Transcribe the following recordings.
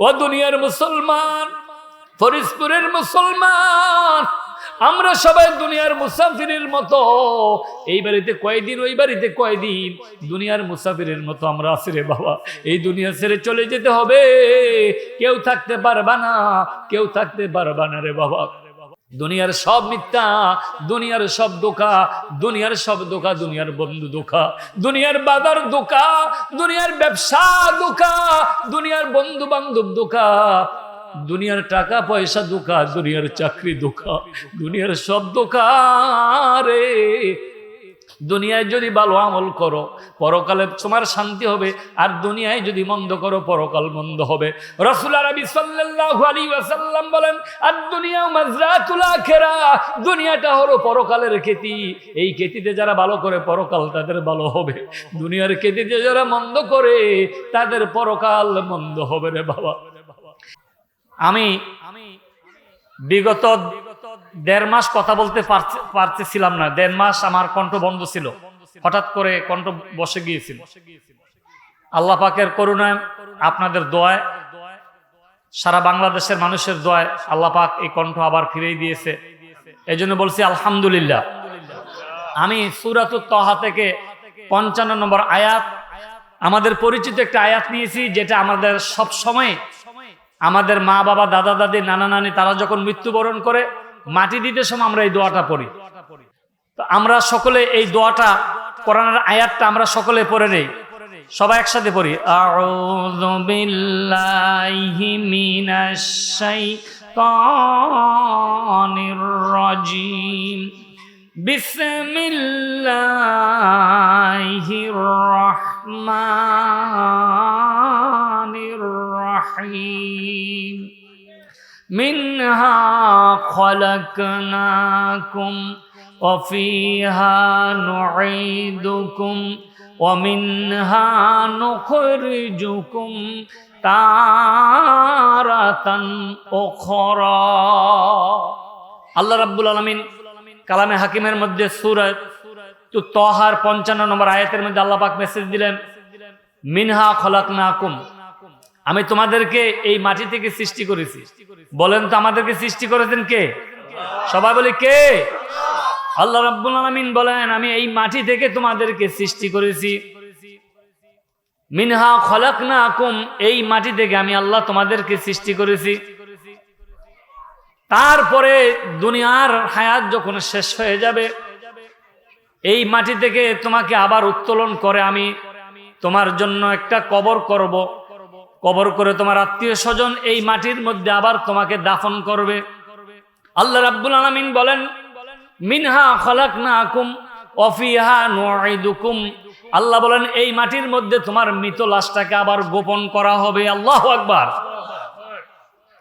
ও দুনিয়ার মুসলমান, ফরিদপুরের মুসলমান, আমরা সবাই দুনিয়ার মুসাফিরের মতো। এই বাড়িতে কয়দিন, ওই বাড়িতে কয়দিন? দুনিয়ার মুসাফিরের মতো আমরা আছি রে বাবা। এই দুনিয়া ছেড়ে চলে যেতে হবে। কেউ থাকতে পারবা না, কেউ থাকতে পারবা না রে বাবা। দুনিয়ার সব মিথ্যা, দুনিয়ার সব দোকা দুনিয়ার সব দোকা দুনিয়ার বন্ধু দোকা দুনিয়ার বাজার দোকা দুনিয়ার ব্যবসা দোকা দুনিয়ার বন্ধু বান্ধব দোকা দুনিয়ার টাকা পয়সা দোকা দুনিয়ার চাকরি দোকা দুনিয়ার সব দোকা রে। দুনিয়ায় যদি ভালো আমল করো, পরকালে তোমার শান্তি হবে, আর দুনিয়ায় যদি মন্দ করো, পরকাল মন্দ হবে। রসুল ওয়াসাল্লাম বলেন, আর দুনিয়া দুনিয়াটা হলো পরকালের খেতি। এই খেতিতে যারা ভালো করে, পরকাল তাদের ভালো হবে। দুনিয়ার খেতিতে যারা মন্দ করে, তাদের পরকাল মন্দ হবে রে বাবা। আমি বিগত দেড় মাস কথা বলতে পারতেছিলাম না। দেড় মাস আমার কণ্ঠ বন্ধ ছিল। হঠাৎ করে কণ্ঠ বসে গিয়েছিল। আল্লাহ পাকের করুণায়, আপনাদের দোয়ায়, সারা বাংলাদেশের মানুষের দোয়ায় আল্লাহ পাক এই কণ্ঠ আবার ফিরেই দিয়েছে। এই জন্য বলছি, আলহামদুলিল্লাহ। আমি সুরাত তহা থেকে পঞ্চান্ন নম্বর আয়াত, আমাদের পরিচিত একটা আয়াত নিয়েছি, যেটা আমাদের সব সময় আমাদের মা বাবা দাদা দাদি নানা নানি তারা যখন মৃত্যুবরণ করে মাটি দিতে সময় আমরা এই দোয়াটা পড়ি। তো আমরা সকলে এই দোয়াটা, কোরআনের আয়াতটা আমরা সকলে পড়ে নেই। সবাই একসাথে পড়ি। আউযু বিল্লাহি মিনাশ শাইতানির রাজিম। বিসমিল্লাহির রহমানির রহিম। منها خلقناكم وفيها نعيدكم ومنها نخرجكم تارة أخرى আল্লাহ রাব্বুল আলমিন কালামে হাকিমের মধ্যে সুরত তো তহার পঞ্চান্ন নম্বর আয়াতের মধ্যে আল্লাহ পাক মেসেজ দিলেন মিনহা খলাকনাকুম আমি তোমাদেরকে এই মাটি থেকে সৃষ্টি করেছি। বলেন তো আমাদেরকে সৃষ্টি করেছেন কে? সবাই বলে কে? আল্লাহ রাব্বুল আলামিন বলেন, আমি এই মাটি থেকে তোমাদেরকে সৃষ্টি করেছি। মিনহা খলাকনাকুম, এই মাটি থেকে আমি আল্লাহ তোমাদেরকে সৃষ্টি করেছি। তারপরে দুনিয়ার হায়াত যখন শেষ হয়ে যাবে, এই মাটি থেকে তোমাকে আবার উত্তোলন করে আমি তোমার জন্য একটা কবর করব। কবর করে তোমার আত্মীয় স্বজন এই মাটির মধ্যে আবার তোমাকে দাফন করবে। আল্লাহ রাব্বুল আলামিন বলেন, মিনহা খলাকনাকুম অফিহা নুঈদুকুম। আল্লাহ বলেন, এই মাটির মধ্যে তোমার মৃত লাশটাকে আবার গোপন করা হবে। আল্লাহ আকবার।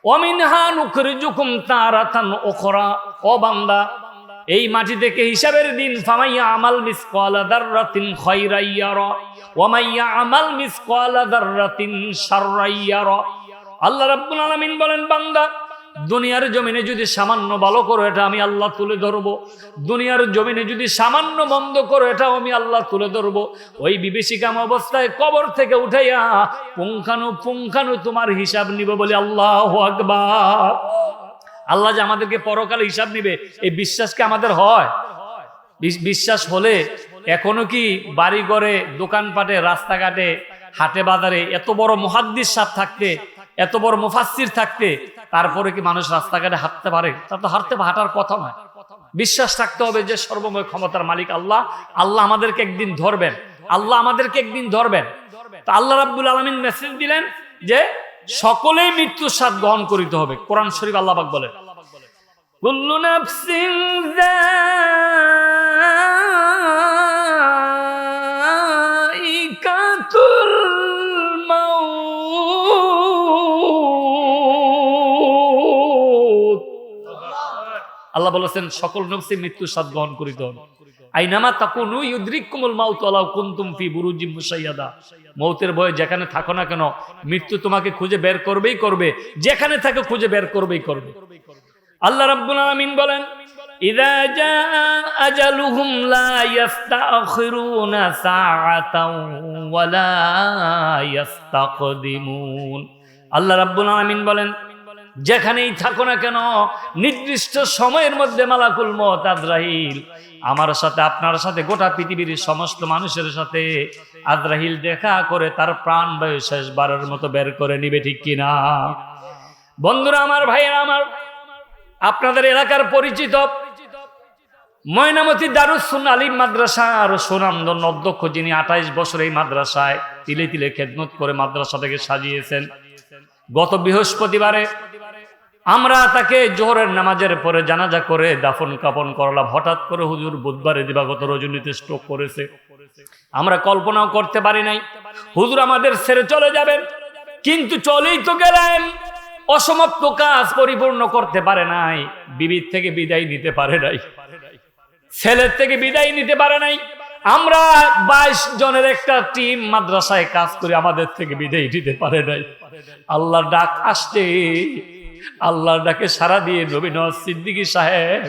অমিনহা নুখরিজুকুম তারাতান উখরা। ও বান্দা এই মাটি থেকে হিসাবের দিন আমাল মিসকালা দাররাতিন খায়রাইয়ারা ওয়া মাইয়া আমাল শাররাইয়ারা। আল্লাহ রাব্বুল আলামিন বলেন, বান্দা, দুনিয়ার জমিনে যদি সামান্য ভালো করো, এটা আমি আল্লাহ তুলে ধরবো। দুনিয়ার জমিনে যদি সামান্য মন্দ করো, এটাও আমি আল্লাহ তুলে ধরবো। ওই বিভীষিকাম অবস্থায় কবর থেকে উঠাইয়া পুঙ্খানু পুঙ্খানু তোমার হিসাব নিব বলে আল্লাহ আকবার। আল্লাহ যে আমাদেরকে পরকালে হিসাব নিবে, এই বিশ্বাস কি আমাদের হয়? বিশ্বাস হলে এখনও কি বাড়ি ঘরে দোকানপাটে, রাস্তাঘাটে, হাটে বাজারে এত বড় মহাদ্দিস সাপ থাকতে, এত বড় মুফাসির থাকতে, তারপরে কি মানুষ রাস্তাঘাটে হাঁটতে পারে? তা তো হাঁটতে হাঁটার কথা নয়। বিশ্বাস থাকতে হবে যে সর্বময় ক্ষমতার মালিক আল্লাহ। আল্লাহ আমাদেরকে একদিন ধরবেন। আল্লাহ আমাদেরকে একদিন ধরবেন। তা আল্লাহ রাব্বুল আলমিন মেসেজ দিলেন যে সকলেই মৃত্যুর স্বাদ গ্রহণ করিতে হবে। কোরআন শরীফ আল্লাহ পাক বলেন কুল্লু নাফসিন যায়িকাতুল আল্লাহ বলেছেন, সকল নফসে মৃত্যু স্বাদ গ্রহণ করিতে হবে। আইনামা তাকুনু ইউদ্রিকুমুল মাউত ওয়ালাউ কুনতুম ফি বুরুজিম মুশাইয়াদা। মৌতের ভয়ে যেখানে থাকো না কেন, মৃত্যু তোমাকে খুঁজে বের করবেই করবে। যেখানে থাকে খুঁজে বের করবেই করবে। আল্লাহ রাব্বুল আলামিন বলেন, ইদা জা আজালুহুম লা ইস্তাখিরুনা সাআতাও ওয়া লা ইস্তাকদিমুন আল্লাহ রাব্বুল আলামিন বলেন যেখানেই থাকো না কেন, নির্দিষ্ট সময়ের মধ্যে মালাকুল মত আজরাহিল আমার সাথে, আপনার সাথে, গোটা পৃথিবীর সমস্ত মানুষের সাথে আজরাহিল দেখা করে তার প্রাণ বায়ু শেষবারের মতো বের করে নিবে ঠিক কিনা? বন্ধুরা, আমার ভাইয়েরা, আমার আপনাদের এলাকার পরিচিত ময়নামতি দারুসুন আলিম মাদ্রাসার সুনামধন্য অধ্যক্ষ যিনি আঠাইশ বছর এই মাদ্রাসায় তিলে তিলে খেদমত করে মাদ্রাসাটাকে সাজিয়েছেন। গত বৃহস্পতিবারে আমরা তাকে জোহরের নামাজের পরে জানাজা করে দাফন কাপন করলাম। হঠাৎ করে হুজুর বুধবারে দিবাগত রজনীতে স্ট্রোক করেছে। আমরা কল্পনাও করতে পারি নাই। হুজুর আমাদের ছেড়ে চলে যাবেন। কিন্তু চলেই তো গেলেন। অসমাপ্ত কাজ পরিপূর্ণ করতে পারে নাই। বিবির থেকে বিদায় নিতে পারে নাই। ছেলের থেকে বিদায় নিতে পারে নাই। আমরা বাইশ জনের একটা টিম মাদ্রাসায় কাজ করে আমাদের থেকে বিদায় নিতে পারে নাই। আল্লাহ ডাক আসছে। আল্লাহর ডাকে সারা দিয়ে নবীন সিদ্দিকী সাহেব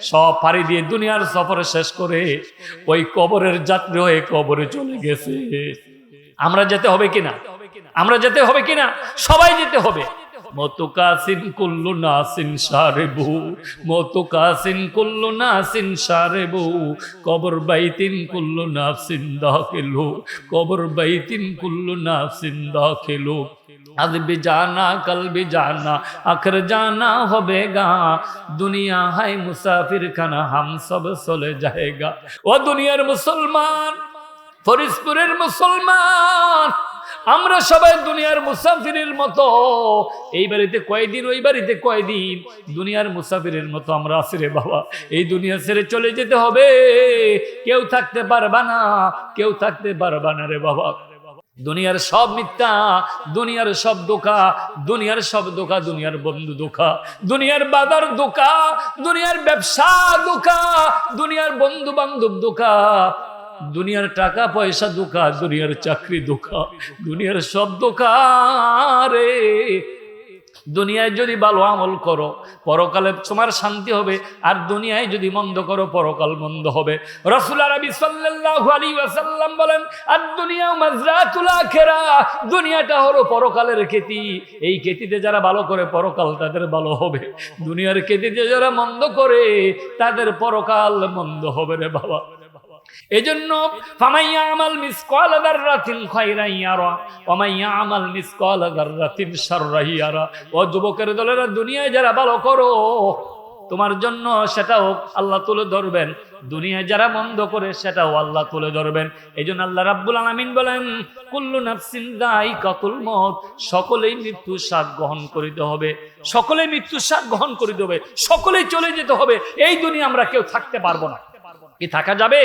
সব পাড়ি দিয়ে দুনিয়ার সফর শেষ করে ওই কবরের যাত্রী হয়ে কবরে চলে গেছে। আমরা যেতে হবে কিনা? আমরা যেতে হবে কিনা? সবাই যেতে হবে। মতুকাসিন কুল্লু নাসিন সারেবু কুল্লু নাসিন সারেবু, কবর বাইতিন কুল্লু নাসিন দাখিলু কবর বাইতিন আজবি জানা কালবি জানা, আখর জানা হবে গা দুনিয়া হাই মুসাফির খানা হাম সব চলে যায়গা। ও দুনিয়ার মুসলমান, ফরিদপুরের মুসলমান, আমরা সবাই দুনিয়ার মুসাফিরের মতো। এই বাড়িতে কয়দিন, ওই বাড়িতে কয়দিন? দুনিয়ার মুসাফিরের মতো আমরা আছি রে বাবা। এই দুনিয়া ছেড়ে চলে যেতে হবে। কেউ থাকতে পারবা না, কেউ থাকতে পারবা না রে বাবা। দুনিয়ার সব মিথ্যা, দুনিয়ার সব দোকা দুনিয়ার সব দোকা দুনিয়ার বন্ধু দোকা দুনিয়ার বাজার দোকা দুনিয়ার ব্যবসা দোকা দুনিয়ার বন্ধু বান্ধব দোকা দুনিয়ার টাকা পয়সা দোকা দুনিয়ার চাকরি দোকা দুনিয়ার সব দোকা রে। দুনিয়ায় যদি ভালো আমল করো, পরকালে তোমার শান্তি হবে, আর দুনিয়ায় যদি মন্দ করো, পরকাল মন্দ হবে। রসুল ওয়াসাল্লাম বলেন, আর দুনিয়া দুনিয়াটা হলো পরকালের খেতি। এই খেতিতে যারা ভালো করে, পরকাল তাদের ভালো হবে। দুনিয়ার খেতিতে যারা মন্দ করে, তাদের পরকাল মন্দ হবে রে বাবা। এজন্য ফামাইয়া আমাল ওমাইয়া আমাল ও যুবকের দলেরা, দুনিয়ায় যারা ভালো করো, তোমার জন্য সেটাও আল্লাহ তুলে ধরবেন। দুনিয়ায় যারা মন্দ করে, সেটাও আল্লাহ তুলে ধরবেন। এই জন্য আল্লাহ রাব্বুল আলামিন বলেন, কুল্লু নাফসিন দাইকাতুল মউত সকলেই মৃত্যু স্বাদ গ্রহণ করিতে হবে। সকলে মৃত্যু স্বাদ গ্রহণ করিতে হবে। সকলেই চলে যেতে হবে। এই দুনিয়া আমরা কেউ থাকতে পারব না। কি থাকা যাবে?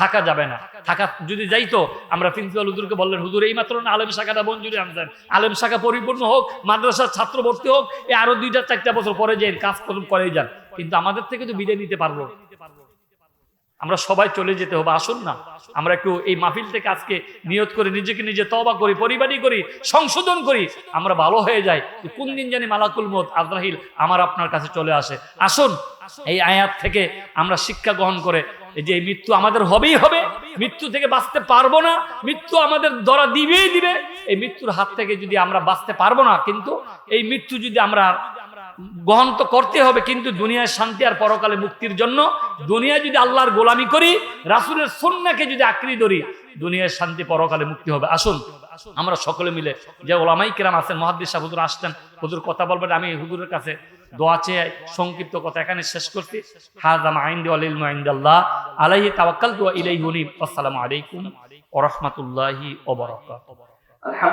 থাকা যাবে না। থাকা যদি যাইতো, আমরা প্রিন্সিপাল হুজুরকে বললেন, হুজুর এই মাত্র না, আলেম শাখাটা মঞ্জুরি আনছেন। আলেম শাখা পরিপূর্ণ হোক, মাদ্রাসার ছাত্র ভর্তি হোক এই আরও দুইটা, চারটা বছর পরে যাই কাজ করেই যান। কিন্তু আমাদের থেকে তো বিদায় নিতে পারব। আমরা সবাই চলে যেতে হবে, আসুন না। আমরা একটু এই মাহফিল থেকে আজকে নিয়ত করে, নিজেকে নিজে তবা করি, পরিবারই করি, সংশোধন করি, আমরা ভালো হয়ে যাই। যে কোন দিন জানি মালাকুল মত আজরাহিল আমার আপনার কাছে চলে আসে। আসুন, এই আয়াত থেকে আমরা শিক্ষা গ্রহণ করে যে মৃত্যু আমাদের হবেই হবে। মৃত্যু থেকে বাঁচতে পারব না। মৃত্যু আমাদের ধরা দিবেই দিবে। এই মৃত্যুর হাত থেকে যদি আমরা বাঁচতে পারব না, কিন্তু এই মৃত্যু যদি আমরা গ্রহণ তো করতে হবে, কিন্তু দুনিয়ার শান্তি আর পরকালে মুক্তির জন্য, দুনিয়ায় যদি আল্লাহর গোলামি করি, রাসুলের সন্নাকে যদি আঁকড়ি ধরি দুনিয়ার শান্তি, পরকালে মুক্তি হবে। আসুন, আমরা সকলে মিলে, যে ওলামাই কিরাম আছেন, মহাদ্দিস সাহেব হুজুর আসতেন হুজুর কথা বলবেন, আমি হুজুরের কাছে দোয়া চেয়ে সংক্ষিপ্ত কথা এখানে শেষ করছি। হাজাম আইন্দি আলিল মাইন্দাল্লাহ আলাইহি তাওয়াক্কাল দোয়া ইলাইহি আসসালামু আলাইকুম ওয়া রাহমাতুল্লাহি ওয়া বারাকাতুহু।